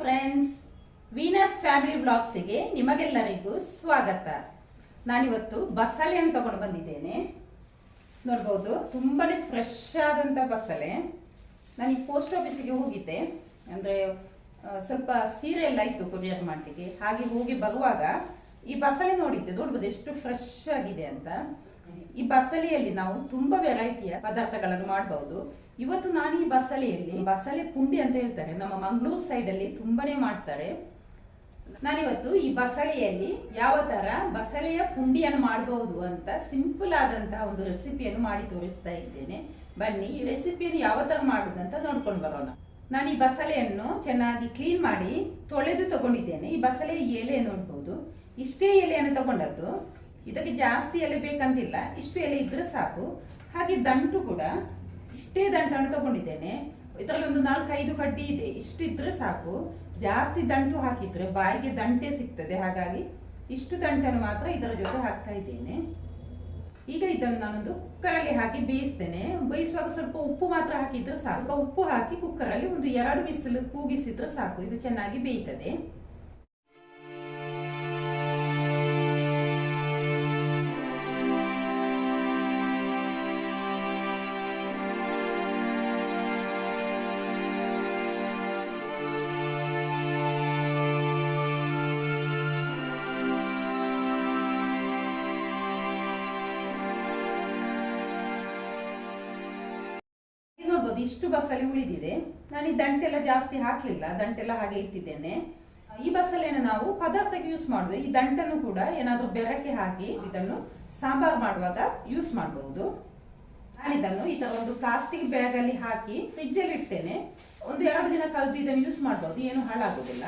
Friends Venus family ಬ್ಲಾಗ್ಸಿಗೆ ನಿಮಗೆಲ್ಲರಿಗೂ ಸ್ವಾಗತ. ನಾನಿವತ್ತು ಬಸಳೆಯನ್ನು ತಗೊಂಡು ಬಂದಿದ್ದೇನೆ. ನೋಡ್ಬೋದು, ತುಂಬಾನೇ ಫ್ರೆಶ್ ಆದಂಥ ಬಸಳೆ. ನಾನು ಈ ಪೋಸ್ಟ್ ಆಫೀಸಿಗೆ ಹೋಗಿದ್ದೆ. ಅಂದರೆ ಸ್ವಲ್ಪ ಸೀರೆ ಎಲ್ಲ ಇತ್ತು ಕೊರಿಯರ್ ಮಾಡಲಿಕ್ಕೆ. ಹಾಗೆ ಹೋಗಿ ಬರುವಾಗ ಈ ಬಸಳೆ ನೋಡಿದ್ದೆ. ನೋಡ್ಬೋದು, ಎಷ್ಟು ಫ್ರೆಶ್ ಆಗಿದೆ ಅಂತ. ಈ ಬಸಳೆಯಲ್ಲಿ ನಾವು ತುಂಬಾ ವೆರೈಟಿಯ ಪದಾರ್ಥಗಳನ್ನು ಮಾಡಬಹುದು ಇವತ್ತು ನಾನು ಈ ಬಸಳೆಯಲ್ಲಿ ಬಸಳೆ ಪುಂಡಿ ಅಂತ ಹೇಳ್ತಾರೆ. ನಮ್ಮ ಮಂಗಳೂರು ಸೈಡ್ ಅಲ್ಲಿ ತುಂಬಾನೇ ಮಾಡ್ತಾರೆ. ನಾನಿವತ್ತು ಈ ಬಸಳೆಯಲ್ಲಿ ಯಾವ ತರ ಬಸಳೆಯ ಪುಂಡಿಯನ್ನು ಮಾಡಬಹುದು ಅಂತ ಸಿಂಪಲ್ ಆದಂತಹ ಒಂದು ರೆಸಿಪಿಯನ್ನು ಮಾಡಿ ತೋರಿಸ್ತಾ ಇದ್ದೇನೆ. ಬನ್ನಿ, ಈ ರೆಸಿಪಿಯನ್ನು ಯಾವ ತರ ಮಾಡುದಂತ ನೋಡ್ಕೊಂಡು ಬರೋಣ. ನಾನು ಈ ಬಸಳೆಯನ್ನು ಚೆನ್ನಾಗಿ ಕ್ಲೀನ್ ಮಾಡಿ ತೊಳೆದು ತಗೊಂಡಿದ್ದೇನೆ. ಈ ಬಸಳೆ ಎಲೆ ನೋಡ್ಬೋದು. ಇಷ್ಟೇ ಎಲೆಯನ್ನು ತಗೊಂಡದ್ದು ಇದಕ್ಕೆ ಜಾಸ್ತಿ ಎಲೆ ಬೇಕಂತಿಲ್ಲ, ಇಷ್ಟು ಎಲೆ ಇದ್ರೆ ಸಾಕು. ಹಾಗೆ ದಂಟು ಕೂಡ, ಇಷ್ಟೇ ದಂಟನ್ನು ತಗೊಂಡಿದ್ದೇನೆ. ಇದರಲ್ಲಿ ಒಂದು ನಾಲ್ಕೈದು ಕಡ್ಡಿ ಇದೆ, ಇಷ್ಟು ಇದ್ರೆ ಸಾಕು. ಜಾಸ್ತಿ ದಂಟು ಹಾಕಿದ್ರೆ ಬಾಯಿಗೆ ದಂಟೆ ಸಿಗ್ತದೆ, ಹಾಗಾಗಿ ಇಷ್ಟು ದಂಟನ್ನು ಮಾತ್ರ ಇದರ ಜೊತೆ ಹಾಕ್ತಾ ಇದ್ದೇನೆ. ಈಗ ಇದನ್ನು ನಾನೊಂದು ಕುಕ್ಕರಲ್ಲಿ ಹಾಕಿ ಬೇಯಿಸ್ತೇನೆ. ಬೇಯಿಸುವಾಗ ಸ್ವಲ್ಪ ಉಪ್ಪು ಮಾತ್ರ ಹಾಕಿದ್ರೆ ಸಾಕು. ಉಪ್ಪು ಹಾಕಿ ಕುಕ್ಕರಲ್ಲಿ ಒಂದು ಎರಡು ಬಿಸಿಲು ಕೂಗಿಸಿದ್ರೆ ಸಾಕು. ಇದು ಚೆನ್ನಾಗಿ ಬೇಯ್ತದೆ. ನೋಡ್ಬೋದು ಇಷ್ಟು ಬಸಳೆ ಉಳಿದಿದೆ. ನಾನು ಈ ದಂಟೆಲ್ಲ ಜಾಸ್ತಿ ಹಾಕಲಿಲ್ಲ. ದಂಟೆಲ್ಲ ಹಾಗೆ ಇಟ್ಟಿದ್ದೇನೆ. ಈ ಬಸಳೆಯನ್ನು ನಾವು ಪದಾರ್ಥಕ್ಕೆ ಯೂಸ್ ಮಾಡುದು. ಈ ದಂಟನ್ನು ಕೂಡ ಏನಾದರೂ ಬೆರಕೆ ಹಾಕಿ ಇದನ್ನು ಸಾಂಬಾರ್ ಮಾಡುವಾಗ ಯೂಸ್ ಮಾಡಬಹುದು ನಾನು ಇದನ್ನು ಈ ತರ ಒಂದು ಪ್ಲಾಸ್ಟಿಕ್ ಬ್ಯಾಗ್ ಅಲ್ಲಿ ಹಾಕಿ ಫ್ರಿಜ್ ಅಲ್ಲಿ ಇಡ್ತೇನೆ. ಒಂದು ಎರಡು ದಿನ ಕಳೆದು ಇದನ್ನು ಯೂಸ್ ಮಾಡಬಹುದು ಏನು ಹಾಳಾಗುದಿಲ್ಲ.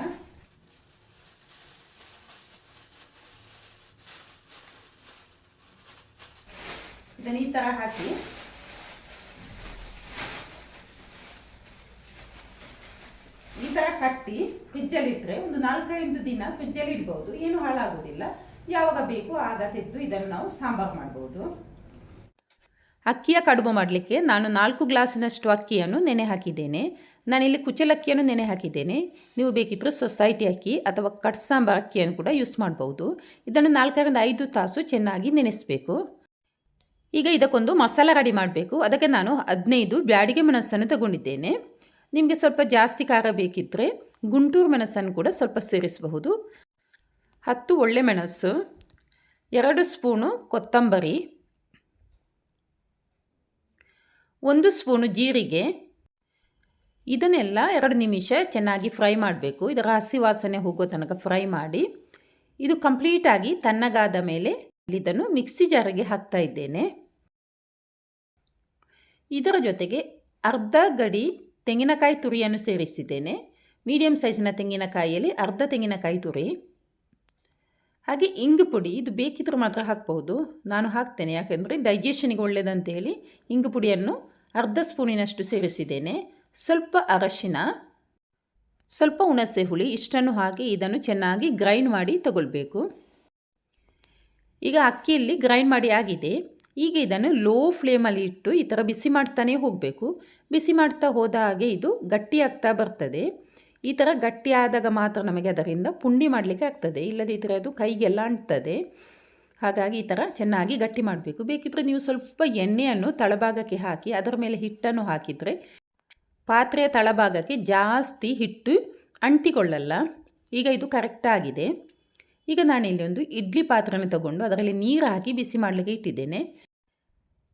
ಇದನ್ನು ಈ ತರ ಹಾಕಿ ಈ ತರ ಕಟ್ಟಿ ಫ್ರಿಜ್ಜಲ್ಲಿ ಇಟ್ಟರೆ ಒಂದು ನಾಲ್ಕೈದು ದಿನ ಫ್ರಿಜ್ಜಲ್ಲಿ ಇಡ್ಬೋದು. ಏನು ಹಾಳಾಗೋದಿಲ್ಲ. ಯಾವಾಗ ಬೇಕು ಆಗ ತೆಗೆದು ಇದನ್ನು ನಾವು ಸಾಂಬಾರು ಮಾಡ್ಬೋದು. ಅಕ್ಕಿಯ ಕಡುಬು ಮಾಡಲಿಕ್ಕೆ ನಾನು ನಾಲ್ಕು ಗ್ಲಾಸಿನಷ್ಟು ಅಕ್ಕಿಯನ್ನು ನೆನೆ ಹಾಕಿದ್ದೇನೆ. ನಾನಿಲ್ಲಿ ಕುಚಲಕ್ಕಿಯನ್ನು ನೆನೆ ಹಾಕಿದ್ದೇನೆ. ನೀವು ಬೇಕಿದ್ದರೆ ಸೊಸೈಟಿ ಅಕ್ಕಿ ಅಥವಾ ಕಟ್ ಸಾಂಬಾರ್ ಅಕ್ಕಿಯನ್ನು ಕೂಡ ಯೂಸ್ ಮಾಡ್ಬೋದು. ಇದನ್ನು ನಾಲ್ಕರಿಂದ ಐದು ತಾಸು ಚೆನ್ನಾಗಿ ನೆನೆಸಬೇಕು. ಈಗ ಇದಕ್ಕೊಂದು ಮಸಾಲ ರೆಡಿ ಮಾಡಬೇಕು. ಅದಕ್ಕೆ ನಾನು ಹದಿನೈದು ಬ್ಯಾಡಿಗೆ ಮೆಣಸನ್ನು ತಗೊಂಡಿದ್ದೇನೆ. ನಿಮಗೆ ಸ್ವಲ್ಪ ಜಾಸ್ತಿ ಖಾರ ಬೇಕಿದ್ದರೆ ಗುಂಟೂರು ಮೆಣಸನ್ನು ಕೂಡ ಸ್ವಲ್ಪ ಸೇರಿಸಬಹುದು. ಹತ್ತು ಒಳ್ಳೆ ಮೆಣಸು, ಎರಡು ಸ್ಪೂನು ಕೊತ್ತಂಬರಿ, ಒಂದು ಸ್ಪೂನು ಜೀರಿಗೆ. ಇದನ್ನೆಲ್ಲ ಎರಡು ನಿಮಿಷ ಚೆನ್ನಾಗಿ ಫ್ರೈ ಮಾಡಬೇಕು. ಇದರ ಹಸಿ ವಾಸನೆ ಹೋಗೋ ತನಕ ಫ್ರೈ ಮಾಡಿ, ಇದು ಕಂಪ್ಲೀಟಾಗಿ ತಣ್ಣಗಾದ ಮೇಲೆ ಇದನ್ನು ಮಿಕ್ಸಿ ಜಾರಿಗೆ ಹಾಕ್ತಾ ಇದ್ದೇನೆ. ಇದರ ಜೊತೆಗೆ ಅರ್ಧ ಗಡಿ ತೆಂಗಿನಕಾಯಿ ತುರಿಯನ್ನು ಸೇರಿಸಿದ್ದೇನೆ ಮೀಡಿಯಂ ಸೈಜಿನ ತೆಂಗಿನಕಾಯಿಯಲ್ಲಿ ಅರ್ಧ ತೆಂಗಿನಕಾಯಿ ತುರಿ. ಹಾಗೆ ಇಂಗು ಪುಡಿ, ಇದು ಬೇಕಿದ್ರೂ ಮಾತ್ರ ಹಾಕ್ಬೋದು ನಾನು ಹಾಕ್ತೇನೆ, ಯಾಕೆಂದರೆ ಡೈಜೆಷನಿಗೆ ಒಳ್ಳೆಯದಂತೇಳಿ ಇಂಗು ಪುಡಿಯನ್ನು ಅರ್ಧ ಸ್ಪೂನಿನಷ್ಟು ಸೇರಿಸಿದ್ದೇನೆ ಸ್ವಲ್ಪ ಅರಶಿನ, ಸ್ವಲ್ಪ ಹುಣಸೆ ಹುಳಿ, ಇಷ್ಟನ್ನು ಹಾಕಿ ಇದನ್ನು ಚೆನ್ನಾಗಿ ಗ್ರೈಂಡ್ ಮಾಡಿ ತಗೊಳ್ಬೇಕು. ಈಗ ಅಕ್ಕಿಯಲ್ಲಿ ಗ್ರೈಂಡ್ ಮಾಡಿ ಆಗಿದೆ. ಈಗ ಇದನ್ನು ಲೋ ಫ್ಲೇಮಲ್ಲಿ ಇಟ್ಟು ಈ ಥರ ಬಿಸಿ ಮಾಡ್ತಾನೇ ಹೋಗಬೇಕು. ಬಿಸಿ ಮಾಡ್ತಾ ಹೋದ ಹಾಗೆ ಇದು ಗಟ್ಟಿಯಾಗ್ತಾ ಬರ್ತದೆ. ಈ ಥರ ಗಟ್ಟಿ ಮಾತ್ರ ನಮಗೆ ಅದರಿಂದ ಪುಂಡಿ ಮಾಡಲಿಕ್ಕೆ ಆಗ್ತದೆ. ಇಲ್ಲದಿದ್ದರೆ ಅದು ಕೈಗೆಲ್ಲ ಅಂಟ್ತದೆ. ಹಾಗಾಗಿ ಈ ಥರ ಚೆನ್ನಾಗಿ ಗಟ್ಟಿ ಮಾಡಬೇಕು. ಬೇಕಿದ್ದರೆ ನೀವು ಸ್ವಲ್ಪ ಎಣ್ಣೆಯನ್ನು ತಳಭಾಗಕ್ಕೆ ಹಾಕಿ ಅದರ ಮೇಲೆ ಹಿಟ್ಟನ್ನು ಹಾಕಿದರೆ ಪಾತ್ರೆಯ ತಳಭಾಗಕ್ಕೆ ಜಾಸ್ತಿ ಹಿಟ್ಟು ಅಂಟಿಕೊಳ್ಳಲ್ಲ. ಈಗ ಇದು ಕರೆಕ್ಟಾಗಿದೆ ಈಗ ನಾನಿಲ್ಲಿ ಒಂದು ಇಡ್ಲಿ ಪಾತ್ರನ ತಗೊಂಡು ಅದರಲ್ಲಿ ನೀರು ಹಾಕಿ ಬಿಸಿ ಮಾಡಲಿಕ್ಕೆ ಇಟ್ಟಿದ್ದೇನೆ.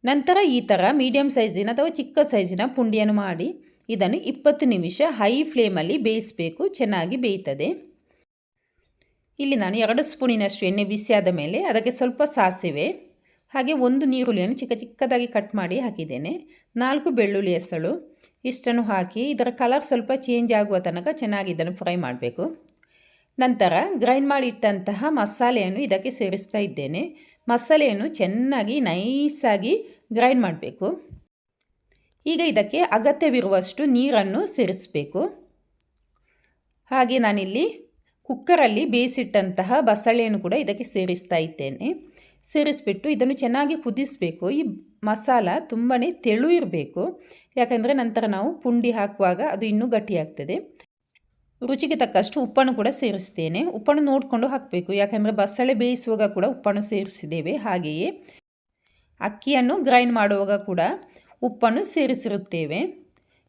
ನಂತರ ಈ ಥರ ಮೀಡಿಯಮ್ ಸೈಜಿನ ಅಥವಾ ಚಿಕ್ಕ ಸೈಜಿನ ಪುಂಡಿಯನ್ನು ಮಾಡಿ ಇದನ್ನು ಇಪ್ಪತ್ತು ನಿಮಿಷ ಹೈ ಫ್ಲೇಮಲ್ಲಿ ಬೇಯಿಸಬೇಕು, ಚೆನ್ನಾಗಿ ಬೇಯ್ತದೆ. ಇಲ್ಲಿ ನಾನು ಎರಡು ಸ್ಪೂನಿನಷ್ಟು ಎಣ್ಣೆ ಬಿಸಿಯಾದ ಮೇಲೆ ಅದಕ್ಕೆ ಸ್ವಲ್ಪ ಸಾಸಿವೆ, ಹಾಗೆ ಒಂದು ನೀರುಳ್ಳಿಯನ್ನು ಚಿಕ್ಕ ಚಿಕ್ಕದಾಗಿ ಕಟ್ ಮಾಡಿ ಹಾಕಿದ್ದೇನೆ. ನಾಲ್ಕು ಬೆಳ್ಳುಳ್ಳಿ ಹೆಸಳು, ಇಷ್ಟನ್ನು ಹಾಕಿ ಇದರ ಕಲರ್ ಸ್ವಲ್ಪ ಚೇಂಜ್ ಆಗುವ ತನಕ ಚೆನ್ನಾಗಿ ಇದನ್ನು ಫ್ರೈ ಮಾಡಬೇಕು. ನಂತರ ಗ್ರೈಂಡ್ ಮಾಡಿಟ್ಟಂತಹ ಮಸಾಲೆಯನ್ನು ಇದಕ್ಕೆ ಸೇರಿಸ್ತಾ ಇದ್ದೇನೆ. ಮಸಾಲೆಯನ್ನು ಚೆನ್ನಾಗಿ ನೈಸಾಗಿ ಗ್ರೈಂಡ್ ಮಾಡಬೇಕು. ಈಗ ಇದಕ್ಕೆ ಅಗತ್ಯವಿರುವಷ್ಟು ನೀರನ್ನು ಸೇರಿಸಬೇಕು. ಹಾಗೆ ನಾನಿಲ್ಲಿ ಕುಕ್ಕರಲ್ಲಿ ಬೇಯಿಸಿಟ್ಟಂತಹ ಬಸಳೆಯನ್ನು ಕೂಡ ಇದಕ್ಕೆ ಸೇರಿಸ್ತಾ ಇದ್ದೇನೆ. ಸೇರಿಸ್ಬಿಟ್ಟು ಇದನ್ನು ಚೆನ್ನಾಗಿ ಕುದಿಸಬೇಕು. ಈ ಮಸಾಲ ತುಂಬಾ ತೆಳು ಇರಬೇಕು. ಯಾಕಂದರೆ ನಂತರ ನಾವು ಪುಂಡಿ ಹಾಕುವಾಗ ಅದು ಇನ್ನೂ ಗಟ್ಟಿಯಾಗ್ತದೆ. ರುಚಿಗೆ ತಕ್ಕಷ್ಟು ಉಪ್ಪನ್ನು ಕೂಡ ಸೇರಿಸ್ತೇನೆ. ಉಪ್ಪನ್ನು ನೋಡಿಕೊಂಡು ಹಾಕಬೇಕು. ಯಾಕಂದರೆ ಬಸಳೆ ಬೇಯಿಸುವಾಗ ಕೂಡ ಉಪ್ಪನ್ನು ಸೇರಿಸಿದ್ದೇವೆ. ಹಾಗೆಯೇ ಅಕ್ಕಿಯನ್ನು ಗ್ರೈಂಡ್ ಮಾಡುವಾಗ ಕೂಡ ಉಪ್ಪನ್ನು ಸೇರಿಸಿರುತ್ತೇವೆ.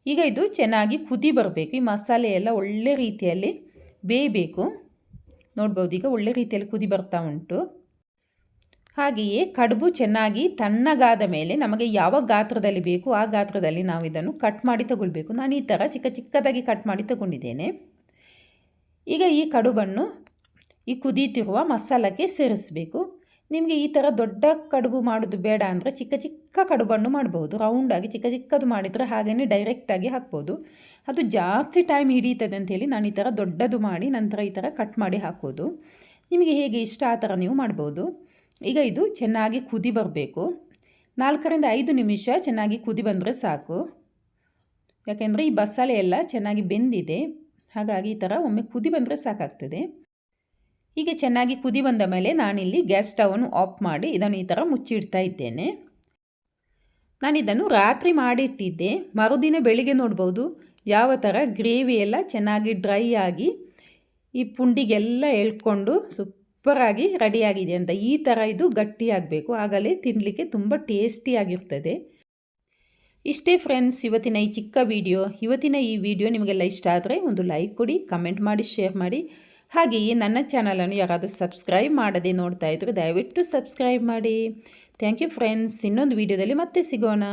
ಈಗ ಇದು ಚೆನ್ನಾಗಿ ಕುದಿ ಬರಬೇಕು. ಈ ಮಸಾಲೆ ಎಲ್ಲ ಒಳ್ಳೆ ರೀತಿಯಲ್ಲಿ ಬೇಯಬೇಕು. ನೋಡ್ಬೋದು, ಈಗ ಒಳ್ಳೆ ರೀತಿಯಲ್ಲಿ ಕುದಿ ಬರ್ತಾ ಉಂಟು. ಹಾಗೆಯೇ ಕಡುಬು ಚೆನ್ನಾಗಿ ತಣ್ಣಗಾದ ಮೇಲೆ ನಮಗೆ ಯಾವ ಗಾತ್ರದಲ್ಲಿ ಬೇಕು ಆ ಗಾತ್ರದಲ್ಲಿ ನಾವು ಇದನ್ನು ಕಟ್ ಮಾಡಿ ತಗೊಳ್ಬೇಕು. ನಾನು ಈ ಥರ ಚಿಕ್ಕ ಚಿಕ್ಕದಾಗಿ ಕಟ್ ಮಾಡಿ ತಗೊಂಡಿದ್ದೇನೆ. ಈಗ ಈ ಕಡುಬನ್ನು ಈ ಕುದೀತಿರುವ ಮಸಾಲಕ್ಕೆ ಸೇರಿಸಬೇಕು. ನಿಮಗೆ ಈ ಥರ ದೊಡ್ಡ ಕಡುಬು ಮಾಡೋದು ಬೇಡ ಅಂದರೆ ಚಿಕ್ಕ ಚಿಕ್ಕ ಕಡುಬನ್ನು ಮಾಡ್ಬೋದು ರೌಂಡಾಗಿ ಚಿಕ್ಕ ಚಿಕ್ಕದು ಮಾಡಿದರೆ ಹಾಗೆಯೇ ಡೈರೆಕ್ಟಾಗಿ ಹಾಕ್ಬೋದು. ಅದು ಜಾಸ್ತಿ ಟೈಮ್ ಹಿಡಿಯುತ್ತದೆ ಅಂತೇಳಿ ನಾನು ಈ ಥರ ದೊಡ್ಡದು ಮಾಡಿ ನಂತರ ಈ ಥರ ಕಟ್ ಮಾಡಿ ಹಾಕೋದು. ನಿಮಗೆ ಹೇಗೆ ಇಷ್ಟ ಆ ಥರ ನೀವು ಮಾಡ್ಬೋದು. ಈಗ ಇದು ಚೆನ್ನಾಗಿ ಕುದಿ ಬರಬೇಕು. ನಾಲ್ಕರಿಂದ ಐದು ನಿಮಿಷ ಚೆನ್ನಾಗಿ ಕುದಿ ಬಂದರೆ ಸಾಕು. ಯಾಕೆಂದರೆ ಈ ಬಸಳೆ ಎಲ್ಲ ಚೆನ್ನಾಗಿ ಬೆಂದಿದೆ. ಹಾಗಾಗಿ ಈ ಥರ ಒಮ್ಮೆ ಕುದಿ ಬಂದರೆ ಸಾಕಾಗ್ತದೆ. ಹೀಗೆ ಚೆನ್ನಾಗಿ ಕುದಿ ಬಂದ ಮೇಲೆ ನಾನಿಲ್ಲಿ ಗ್ಯಾಸ್ ಸ್ಟವನ್ನು ಆಫ್ ಮಾಡಿ ಇದನ್ನು ಈ ಥರ ಮುಚ್ಚಿಡ್ತಾ ಇದ್ದೇನೆ. ನಾನಿದನ್ನು ರಾತ್ರಿ ಮಾಡಿಟ್ಟಿದ್ದೆ. ಮರುದಿನ ಬೆಳಿಗ್ಗೆ ನೋಡ್ಬೋದು. ಯಾವ ಥರ ಗ್ರೇವಿ ಎಲ್ಲ ಚೆನ್ನಾಗಿ ಡ್ರೈ ಆಗಿ ಈ ಪುಂಡಿಗೆಲ್ಲ ಎಳ್ಕೊಂಡು ಸೂಪರಾಗಿ ರೆಡಿಯಾಗಿದೆ ಅಂತ ಈ ಥರ ಇದು ಗಟ್ಟಿಯಾಗಬೇಕು. ಆಗಲೇ ತಿನ್ನಲಿಕ್ಕೆ ತುಂಬ ಟೇಸ್ಟಿಯಾಗಿರ್ತದೆ ಇಷ್ಟೇ ಫ್ರೆಂಡ್ಸ್ ಇವತ್ತಿನ ಈ ಚಿಕ್ಕ ವಿಡಿಯೋ ಇವತ್ತಿನ ಈ ವಿಡಿಯೋ ನಿಮಗೆಲ್ಲ ಇಷ್ಟ ಆದರೆ ಒಂದು ಲೈಕ್ ಕೊಡಿ ಕಮೆಂಟ್ ಮಾಡಿ ಶೇರ್ ಮಾಡಿ. ಹಾಗೆಯೇ ನನ್ನ ಚಾನಲನ್ನು ಯಾರಾದರೂ ಸಬ್ಸ್ಕ್ರೈಬ್ ಮಾಡದೆ ನೋಡ್ತಾ ಇದ್ದರೆ ದಯವಿಟ್ಟು ಸಬ್ಸ್ಕ್ರೈಬ್ ಮಾಡಿ. ಥ್ಯಾಂಕ್ ಯು ಫ್ರೆಂಡ್ಸ್ ಇನ್ನೊಂದು ವಿಡಿಯೋದಲ್ಲಿ ಮತ್ತೆ ಸಿಗೋಣ.